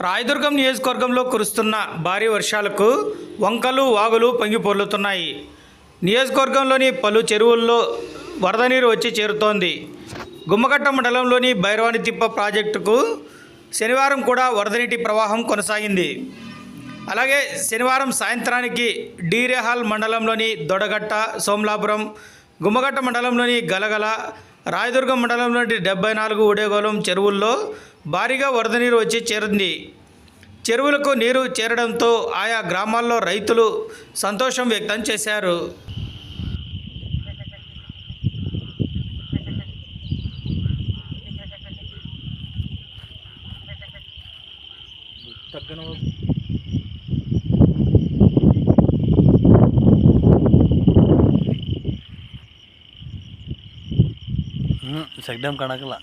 రాయదుర్గం నియోజకవర్గంలో కురుస్తున్న భారీ వర్షాలకు వంకలు వాగులు పొంగిపొర్లుతున్నాయి నియోజకవర్గంలోని పలు చెరువుల్లో వరద నీరు వచ్చి చేరుతోంది. గుమ్మగట్ట మండలంలోని భైరవాణి తిప్ప ప్రాజెక్టుకు శనివారం కూడా వరద నీటి ప్రవాహం కొనసాగింది. అలాగే శనివారం సాయంత్రానికి డీరేహాల్ మండలంలోని దొడగట్ట సోమలాపురం గుమ్మగట్ట మండలంలోని గలగల రాయదుర్గం మండలంలోని డెబ్బై నాలుగు ఉడేగోళం చెరువుల్లో భారీగా వరద నీరు వచ్చి చేరింది. చెరువులకు నీరు చేరడంతో ఆయా గ్రామాల్లో రైతులు సంతోషం వ్యక్తం చేశారు. ಹ್ಞೂ ಸೆಗ್ಡಮ್ ಕಾಣಕ್ಕಿಲ್ಲ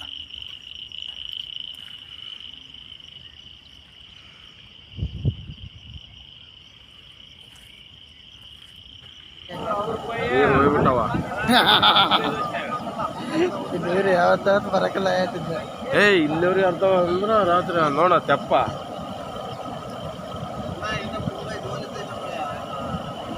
ಬೇರೆ ಯಾವ ತರ ಬರಕಲ್ಲ ಏಯ್ ಇಲ್ಲವ್ರಿಗೆ ಅರ್ಥ ಅಂದ್ರ ರಾತ್ರಿ ನೋಡ ತೆಪ್ಪ.